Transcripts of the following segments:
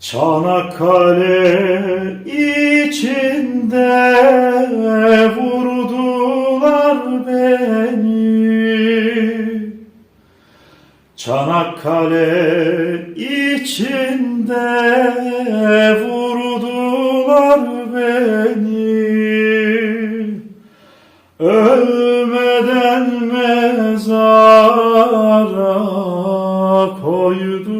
Çanakkale içinde vurdular beni. Çanakkale içinde vurdular beni. Ölmeden mezara koydular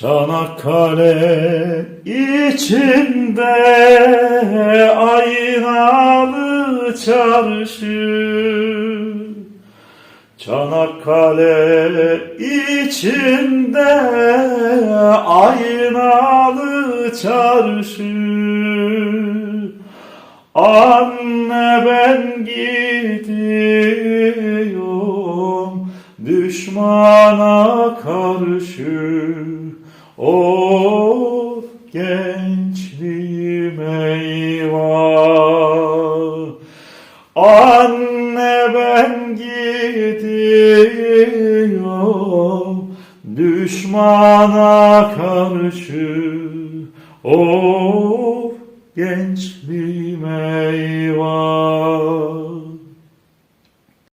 Çanakkale içinde aynalı çarşı. Çanakkale içinde aynalı çarşı. Anne ben gidiyorum düşmana karşı Of gençliğim eyvah. Anne ben gidiyorum düşmana karşı. Of gençliğim eyvah